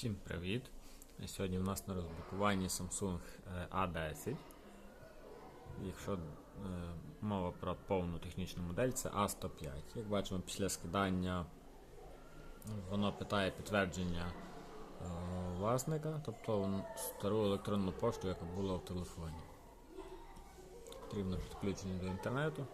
Всім привіт! Сьогодні у нас на розблокуванні Samsung е, A10. Якщо е, мова про повну технічну модель, це A105. Як бачимо, після скидання воно питає підтвердження е, власника, тобто стару електронну пошту, яка була в телефоні. Потрібно підключення до інтернету.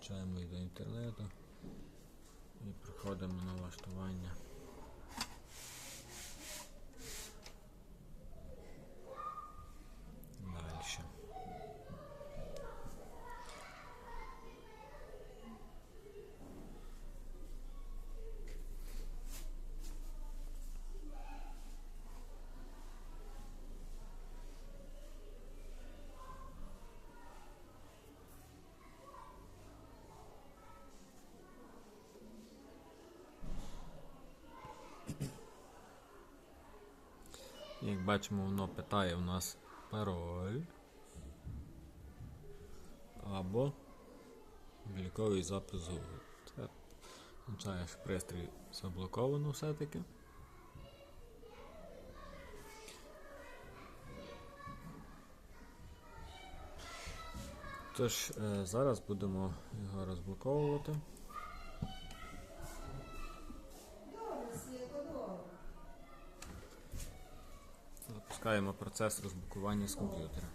Включаємо її до інтернету і проходимо на налаштування. Дальше. Як бачимо, воно питає у нас пароль або обліковий запис Google. Це означає, що пристрій заблоковано все-таки. Тож, е, зараз будемо його розблоковувати. Запускаємо процес розблокування з комп'ютера.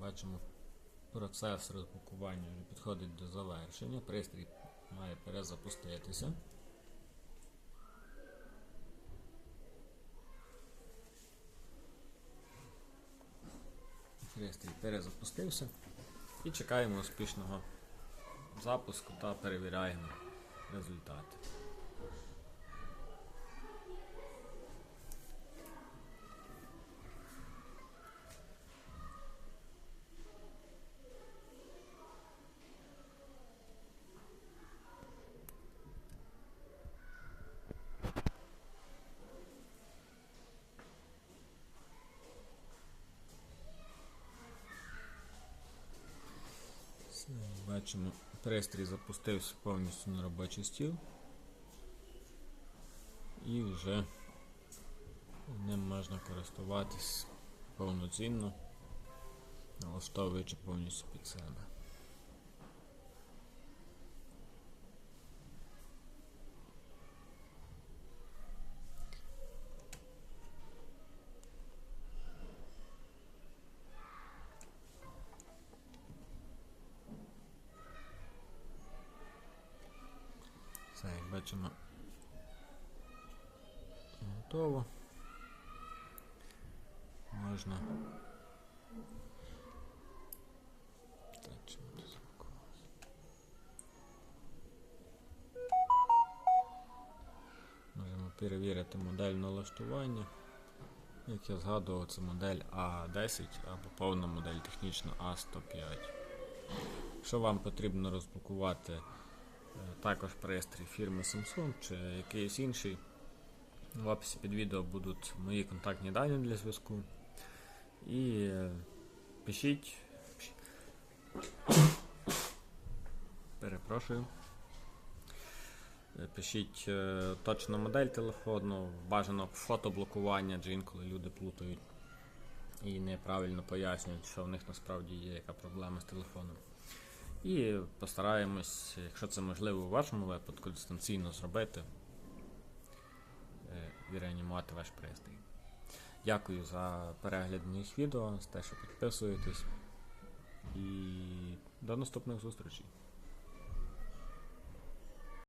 Бачимо, процес розблокування вже підходить до завершення. Пристрій має перезапуститися. Пристрій перезапустився. І чекаємо успішного запуску та перевіряємо результати. Бачимо, пристрій запустився повністю на робочий стіл. І вже ним можна користуватись повноцінно, налаштовуючи повністю під себе. Бачимо, готово. Можна. Так, чому? Можемо перевірити модель налаштування. Як я згадував, це модель А10 або повна модель технічно А105. Якщо вам потрібно розблокувати також пристрій фірми Samsung чи якийсь інший, в описі під відео будуть мої контактні дані для зв'язку. І е, пишіть. Перепрошую. Е, Пишіть е, точну модель телефону, бажано фотоблокування, адже інколи люди плутають і неправильно пояснюють, що в них насправді є яка проблема з телефоном. І постараємось, якщо це можливо у вашому випадку, дистанційно зробити е, і реанімувати ваш пристрій. Дякую за перегляд моїх відео, за те, що підписуєтесь. І до наступних зустрічей.